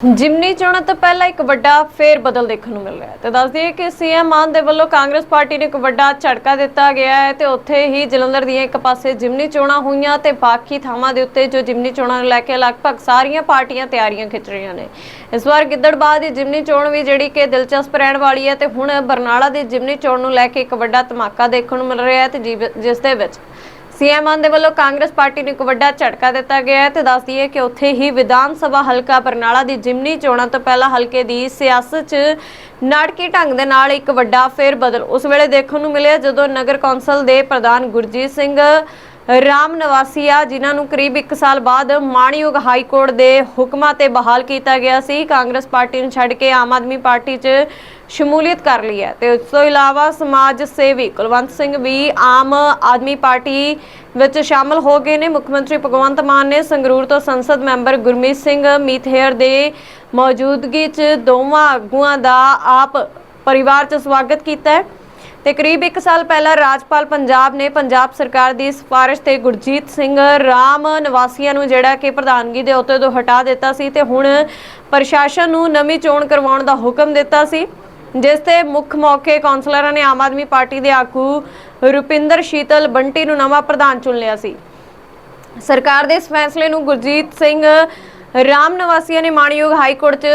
ਜਿਮਨੀ ਚੋਣਾਂ ਤੋਂ ਪਹਿਲਾਂ ਇੱਕ ਵੱਡਾ ਫੇਰ ਬਦਲ ਦੇਖਣ ਨੂੰ ਮਿਲ ਰਿਹਾ ਹੈ ਤੇ ਦੱਸ ਦਈਏ ਕਿ ਸੀਐਮ ਮਾਨ ਦੇ ਵੱਲੋਂ ਕਾਂਗਰਸ ਪਾਰਟੀ ਨੂੰ ਇੱਕ ਵੱਡਾ ਝਟਕਾ ਦਿੱਤਾ ਗਿਆ ਹੈ ਤੇ ਉੱਥੇ ਹੀ ਜਲੰਧਰ ਦੀਆਂ ਇੱਕ ਪਾਸੇ ਜਿਮਨੀ ਚੋਣਾਂ ਹੋਈਆਂ ਤੇ ਬਾਕੀ ਥਾਵਾਂ ਦੇ ਉੱਤੇ ਜੋ ਜਿਮਨੀ ਚੋਣਾਂ ਨੂੰ ਲੈ ਕੇ ਲਗਭਗ ਸਾਰੀਆਂ ਪਾਰਟੀਆਂ ਤਿਆਰੀਆਂ ਖਿੱਚ ਰਹੀਆਂ ਨੇ। ਇਸ ਵਾਰ ਗਿੱਦੜਬਾਹ ਦੀ ਜਿਮਨੀ ਚੋਣ ਵੀ ਜਿਹੜੀ ਕਿ ਦਿਲਚਸਪ ਰਹਿਣ ਵਾਲੀ ਹੈ ਤੇ ਹੁਣ ਬਰਨਾਲਾ ਦੀ ਜਿਮਨੀ ਚੋਣ ਨੂੰ ਲੈ ਕੇ ਇੱਕ ਵੱਡਾ ਧਮਾਕਾ ਦੇਖਣ ਨੂੰ ਮਿਲ ਰਿਹਾ ਹੈ ਤੇ ਜਿਸ ਦੇ ਵਿੱਚ ਸੀਐਮ ਮਾਨ ਦੇ ਵੱਲੋਂ ਕਾਂਗਰਸ ਪਾਰਟੀ ਨੂੰ ਇੱਕ ਵੱਡਾ ਝਟਕਾ ਦਿੱਤਾ ਗਿਆ ਹੈ ਤੇ ਦੱਸ ਦਈਏ ਕਿ ਉੱਥੇ ਹੀ ਵਿਧਾਨ ਸਭਾ ਹਲਕਾ ਬਰਨਾਲਾ ਦੀ ਜਿਮਨੀ ਚੋਣਾਂ ਤੋਂ ਪਹਿਲਾਂ ਹਲਕੇ ਦੀ ਸਿਆਸਤ 'ਚ ਨਾਟਕੀ ਢੰਗ ਦੇ ਨਾਲ ਇੱਕ ਵੱਡਾ ਫੇਰ ਬਦਲ ਉਸ ਵੇਲੇ ਦੇਖਣ ਨੂੰ ਮਿਲਿਆ ਜਦੋਂ ਨਗਰ ਕੌਂਸਲ ਦੇ ਪ੍ਰਧਾਨ ਗੁਰਜੀਤ ਸਿੰਘ ਰਾਮ ਨਵਾਸੀਆ, ਜਿਨ੍ਹਾਂ ਨੂੰ ਕਰੀਬ 1 ਸਾਲ ਬਾਅਦ ਮਾਣਯੋਗ ਹਾਈ ਕੋਰਟ ਦੇ ਹੁਕਮਾਂ ਤੇ ਬਹਾਲ ਕੀਤਾ ਗਿਆ ਸੀ, ਕਾਂਗਰਸ ਪਾਰਟੀ ਨੂੰ ਛੱਡ ਕੇ ਆਮ ਆਦਮੀ ਪਾਰਟੀ 'ਚ ਸ਼ਮੂਲੀਅਤ ਕਰ ਲਈ ਹੈ। ਤੇ ਉਸ ਤੋਂ ਇਲਾਵਾ ਸਮਾਜ ਸੇਵੀ ਕੁਲਵੰਤ ਸਿੰਘ ਵੀ ਆਮ ਆਦਮੀ ਪਾਰਟੀ ਵਿੱਚ ਸ਼ਾਮਲ ਹੋ ਗਏ ਨੇ। ਮੁੱਖ ਮੰਤਰੀ ਭਗਵੰਤ ਮਾਨ ਨੇ ਸੰਗਰੂਰ ਤੋਂ ਸੰਸਦ ਮੈਂਬਰ ਗੁਰਮੀਤ ਸਿੰਘ ਮੀਥੇਰ ਦੇ ਮੌਜੂਦਗੀ 'ਚ ਦੋਵਾਂ ਆਗੂਆਂ ਦਾ ਆਪ ਪਰਿਵਾਰ 'ਚ ਸਵਾਗਤ ਕੀਤਾ ਹੈ। ਤੇ ਕਰੀਬ 1 ਸਾਲ ਪਹਿਲਾਂ ਰਾਜਪਾਲ ਪੰਜਾਬ ਨੇ ਪੰਜਾਬ ਸਰਕਾਰ ਦੀ ਸਿਫਾਰਿਸ਼ ਤੇ ਗੁਰਜੀਤ ਸਿੰਘ ਰਾਮ ਨਿਵਾਸੀਆਂ ਨੂੰ ਜਿਹੜਾ ਕਿ ਪ੍ਰਧਾਨਗੀ ਦੇ ਅਹੁਦੇ ਤੋਂ ਹਟਾ ਦਿੱਤਾ ਸੀ ਤੇ ਹੁਣ ਪ੍ਰਸ਼ਾਸਨ ਨੂੰ ਨਵੀਂ ਚੋਣ ਕਰਵਾਉਣ ਦਾ ਹੁਕਮ ਦਿੱਤਾ ਸੀ, ਜਿਸ ਤੇ ਮੁੱਖ ਮੌਕੇ ਕਾਉਂਸਲਰਾਂ ਨੇ ਆਮ ਆਦਮੀ ਪਾਰਟੀ ਦੇ ਆਗੂ ਰੁਪਿੰਦਰ ਸ਼ੀਤਲ ਬੰਟੀ ਨੂੰ ਨਵਾਂ ਪ੍ਰਧਾਨ ਚੁਣ ਲਿਆ ਸੀ। ਸਰਕਾਰ ਦੇ ਇਸ ਫੈਸਲੇ ਨੂੰ ਗੁਰਜੀਤ ਸਿੰਘ ਰਾਮ ਨਿਵਾਸੀਆਂ ਨੇ ਮਾਣਯੋਗ ਹਾਈ ਕੋਰਟ 'ਚ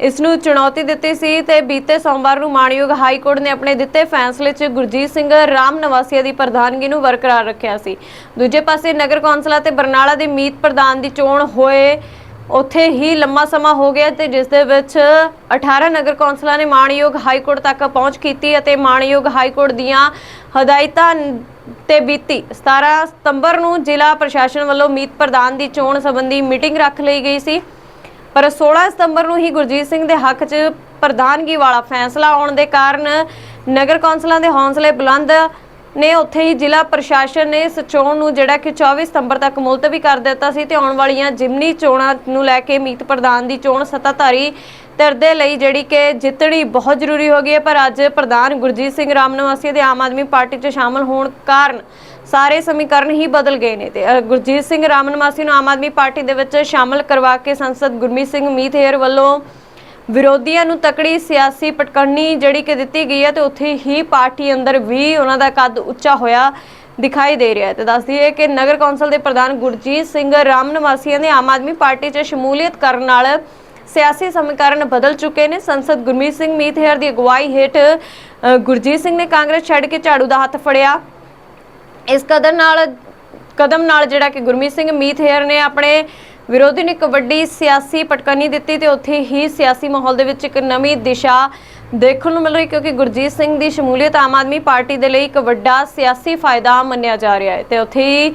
ਇਸ ਨੂੰ ਚੁਣੌਤੀ ਦਿੱਤੀ ਸੀ ਤੇ ਬੀਤੇ ਸੋਮਵਾਰ ਨੂੰ ਮਾਣਯੋਗ ਹਾਈ ਕੋਰਟ ਨੇ ਆਪਣੇ ਦਿੱਤੇ ਫੈਸਲੇ 'ਚ ਗੁਰਜੀਤ ਸਿੰਘ ਰਾਮ ਨਿਵਾਸੀਆਂ ਦੀ ਪ੍ਰਧਾਨਗੀ ਨੂੰ ਬਰਕਰਾਰ ਰੱਖਿਆ ਸੀ। ਦੂਜੇ ਪਾਸੇ ਨਗਰ ਕੌਂਸਲਾਂ ਤੇ ਬਰਨਾਲਾ ਦੇ ਮੀਤ ਪ੍ਰਧਾਨ ਦੀ ਚੋਣ ਹੋਏ ਉੱਥੇ ਹੀ ਲੰਮਾ ਸਮਾਂ ਹੋ ਗਿਆ ਤੇ ਜਿਸ ਦੇ ਵਿੱਚ 18 ਨਗਰ ਕੌਂਸਲਾਂ ਨੇ ਮਾਣਯੋਗ ਹਾਈ ਕੋਰਟ ਤੱਕ ਪਹੁੰਚ ਕੀਤੀ ਅਤੇ ਮਾਣਯੋਗ ਹਾਈ ਕੋਰਟ ਦੀਆਂ ਹਦਾਇਤਾਂ ਤੇ ਬੀਤੀ 17 ਸਤੰਬਰ ਨੂੰ ਜ਼ਿਲ੍ਹਾ ਪ੍ਰਸ਼ਾਸਨ ਵੱਲੋਂ ਮੀਤ ਪ੍ਰਧਾਨ ਦੀ ਚੋਣ ਸੰਬੰਧੀ ਮੀਟਿੰਗ ਰੱਖ ਲਈ ਗਈ ਸੀ। ਪਰ 16 ਸਤੰਬਰ ਨੂੰ ਹੀ ਗੁਰਜੀਤ ਸਿੰਘ ਦੇ ਹੱਕ 'ਚ ਪ੍ਰਧਾਨਗੀ ਵਾਲਾ ਫੈਸਲਾ ਆਉਣ ਦੇ ਕਾਰਨ ਨਗਰ ਕੌਂਸਲਾਂ ਦੇ ਹੌਸਲੇ ਬੁਲੰਦ ਨੇ ਉੱਥੇ ਹੀ ਜ਼ਿਲ੍ਹਾ ਪ੍ਰਸ਼ਾਸਨ ਨੇ ਇਸ ਨੂੰ ਜਿਹੜਾ ਕਿ 24 ਸਤੰਬਰ ਤੱਕ ਮੁਲਤਵੀ ਕਰ ਦਿੱਤਾ ਸੀ ਤੇ ਆਉਣ ਵਾਲੀਆਂ ਜਿਮਨੀ ਚੋਣਾਂ ਨੂੰ ਲੈ ਕੇ ਮੀਤ ਪ੍ਰਧਾਨ ਦੀ ਚੋਣ ਸੱਤਾਧਾਰੀ ਧਿਰ ਦੇ ਲਈ ਜਿਹੜੀ ਕਿ ਜਿੱਤਣੀ ਬਹੁਤ ਜ਼ਰੂਰੀ ਹੋ ਗਈ ਹੈ, ਪਰ ਅੱਜ ਪ੍ਰਧਾਨ ਗੁਰਜੀਤ ਸਿੰਘ ਰਾਮਨਵਾਸੀ ਦੇ ਆਮ ਆਦਮੀ ਪਾਰਟੀ 'ਚ ਸ਼ਾਮਲ ਹੋਣ ਕਾਰਨ ਸਾਰੇ ਸਮੀਕਰਨ ਹੀ ਬਦਲ ਗਏ ਨੇ ਤੇ ਗੁਰਜੀਤ ਸਿੰਘ ਰਾਮਨਵਾਸੀ ਨੂੰ ਆਮ ਆਦਮੀ ਪਾਰਟੀ ਦੇ ਵਿੱਚ ਸ਼ਾਮਲ ਕਰਵਾ ਕੇ ਸੰਸਦ ਗੁਰਮੀਤ ਸਿੰਘ ਮੀਤ ਹੇਰ ਵੱਲੋਂ ਵਿਰੋਧੀਆਂ ਨੂੰ ਤਕੜੀ ਸਿਆਸੀ ਪਟਕਣੀ ਜਿਹੜੀ ਕਿ ਦਿੱਤੀ ਗਈ ਹੈ ਤੇ ਉੱਥੇ ਹੀ ਪਾਰਟੀ ਅੰਦਰ ਵੀ ਉਹਨਾਂ ਦਾ ਕੱਦ ਉੱਚਾ ਹੋਇਆ ਦਿਖਾਈ ਦੇ ਰਿਹਾ ਹੈ। ਤੇ ਦੱਸ ਦਈਏ ਕਿ ਨਗਰ ਕੌਂਸਲ ਦੇ ਪ੍ਰਧਾਨ ਗੁਰਜੀਤ ਸਿੰਘ ਰਾਮ ਨੇ ਆਮ ਆਦਮੀ ਪਾਰਟੀ 'ਚ ਸ਼ਮੂਲੀਅਤ ਕਰਨ ਨਾਲ ਸਿਆਸੀ ਸਮੀਕਰਨ ਬਦਲ ਚੁੱਕੇ ਨੇ। ਸੰਸਦ ਗੁਰਮੀਤ ਸਿੰਘ ਮੀਤਹੇਰ ਦੀ ਅਗਵਾਈ ਹੇਠ ਗੁਰਜੀਤ ਸਿੰਘ ਨੇ ਕਾਂਗਰਸ ਛੱਡ ਕੇ ਝਾੜੂ ਦਾ ਹੱਥ ਫੜਿਆ। ਇਸ ਕਦਰ ਨਾਲ, ਕਦਮ ਨਾਲ ਜਿਹੜਾ ਕਿ ਗੁਰਮੀਤ ਸਿੰਘ ਮੀਥੇਰ ਨੇ ਆਪਣੇ ਵਿਰੋਧੀ ਨੇ ਇੱਕ ਵੱਡੀ ਸਿਆਸੀ ਪਟਕਨੀ ਦਿੱਤੀ ਤੇ ਉੱਥੇ ਹੀ ਸਿਆਸੀ ਮਾਹੌਲ ਦੇ ਵਿੱਚ ਇੱਕ ਨਵੀਂ ਦਿਸ਼ਾ ਦੇਖਣ ਨੂੰ ਮਿਲ ਰਹੀ ਕਿਉਂਕਿ ਗੁਰਜੀਤ ਸਿੰਘ ਦੀ ਸ਼ਮੂਲੀਅਤ ਆਮ ਆਦਮੀ ਪਾਰਟੀ ਦੇ ਲਈ ਇੱਕ ਵੱਡਾ ਸਿਆਸੀ ਫਾਇਦਾ ਮੰਨਿਆ ਜਾ ਰਿਹਾ ਹੈ। ਤੇ ਉੱਥੇ ਹੀ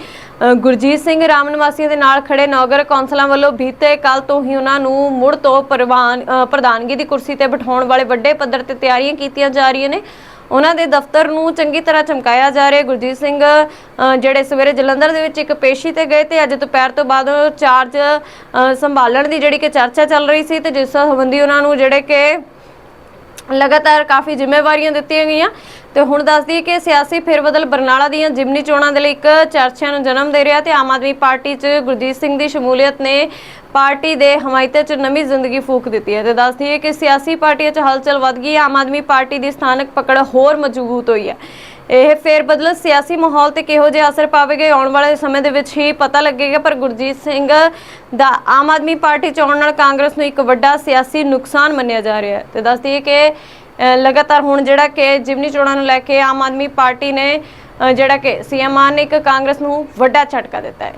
ਗੁਰਜੀਤ ਸਿੰਘ ਰਾਮ ਨਿਵਾਸੀਆਂ ਦੇ ਨਾਲ ਖੜੇ ਨੌਗਰ ਕੌਂਸਲਾਂ ਵੱਲੋਂ ਬੀਤੇ ਕੱਲ ਤੋਂ ਹੀ ਉਹਨਾਂ ਨੂੰ ਮੁੜ ਤੋਂ ਪ੍ਰਵਾਨ ਪ੍ਰਧਾਨਗੀ ਦੀ ਕੁਰਸੀ ਤੇ ਬਿਠਾਉਣ ਵਾਲੇ ਵੱਡੇ ਪੱਧਰ ਤੇ ਤਿਆਰੀਆਂ ਕੀਤੀਆਂ ਜਾ ਰਹੀਆਂ ਨੇ। ਉਹਨਾਂ ਦੇ ਦਫ਼ਤਰ ਨੂੰ ਚੰਗੀ ਤਰ੍ਹਾਂ ਚਮਕਾਇਆ ਜਾ ਰਿਹਾ ਗੁਰਜੀਤ ਸਿੰਘ ਜਿਹੜੇ ਸਵੇਰੇ ਜਲੰਧਰ ਦੇ ਵਿੱਚ ਇੱਕ ਪੇਸ਼ੀ ਤੇ ਗਏ ਤੇ ਅੱਜ ਦੁਪਹਿਰ ਤੋਂ ਬਾਅਦ ਚਾਰਜ ਸੰਭਾਲਣ ਦੀ ਜਿਹੜੀ ਕਿ ਚਰਚਾ ਚੱਲ ਰਹੀ ਸੀ ਤੇ ਜਿਸ ਸੰਬੰਧੀ ਉਹਨਾਂ ਨੂੰ ਜਿਹੜੇ ਕਿ ਲਗਾਤਾਰ ਕਾਫੀ ਜ਼ਿੰਮੇਵਾਰੀਆਂ ਦਿੱਤੀਆਂ ਗਈਆਂ। ਤੇ ਹੁਣ ਦੱਸਦੀ ਹੈ ਕਿ ਸਿਆਸੀ ਫੇਰਬਦਲ ਬਰਨਾਲਾ ਦੀਆਂ ਜਿਮਨੀ ਚੋਣਾਂ ਦੇ ਲਈ ਇੱਕ ਚਰਚਿਆਂ ਨੂੰ ਜਨਮ ਦੇ ਰਿਹਾ ਤੇ ਆਮ ਆਦਮੀ ਪਾਰਟੀ 'ਚ ਗੁਰਜੀਤ ਸਿੰਘ ਦੀ ਸ਼ਮੂਲੀਅਤ ਨੇ ਪਾਰਟੀ ਦੇ ਹਮਾਇਤੇ 'ਚ ਨਵੀਂ ਜ਼ਿੰਦਗੀ ਫੂਕ ਦਿੱਤੀ ਹੈ। ਤੇ ਦੱਸਦੀ ਹੈ ਕਿ ਸਿਆਸੀ ਪਾਰਟੀਆਂ 'ਚ ਹਲਚਲ ਵੱਧ ਗਈ ਹੈ ਆਮ ਆਦਮੀ ਪਾਰਟੀ ਦੀ ਸਥਾਨਕ ਪਕੜ ਹੋਰ ਮਜ਼ਬੂਤ ਹੋਈ ਹੈ। ਇਹ ਫੇਰ ਬਦਲ ਸਿਆਸੀ ਮਾਹੌਲ ਤੇ ਕਿਹੋ ਜਿਹਾ ਅਸਰ ਪਾਵੇਗਾ? ਆਉਣ ਵਾਲੇ ਸਮੇਂ ਦੇ ਵਿੱਚ ਹੀ ਪਤਾ ਲੱਗੇਗਾ, ਪਰ ਗੁਰਜੀਤ ਸਿੰਘ ਦਾ ਆਮ ਆਦਮੀ ਪਾਰਟੀ ਚ ਆਉਣ ਨਾਲ ਕਾਂਗਰਸ ਨੂੰ ਇੱਕ ਵੱਡਾ ਸਿਆਸੀ ਨੁਕਸਾਨ ਮੰਨਿਆ ਜਾ ਰਿਹਾ ਹੈ। ਤੇ ਦੱਸਦੀ ਹੈ ਕਿ ਲਗਾਤਾਰ ਹੁਣ ਜਿਹੜਾ ਕਿ ਜਿਮਨੀ ਚੋਣਾਂ ਨੂੰ ਲੈ ਕੇ ਆਮ ਆਦਮੀ ਪਾਰਟੀ ਨੇ ਜਿਹੜਾ ਕਿ ਸੀਐਮ ਮਾਨ ਨੇ ਇੱਕ ਕਾਂਗਰਸ ਨੂੰ ਵੱਡਾ ਝਟਕਾ ਦਿੱਤਾ ਹੈ।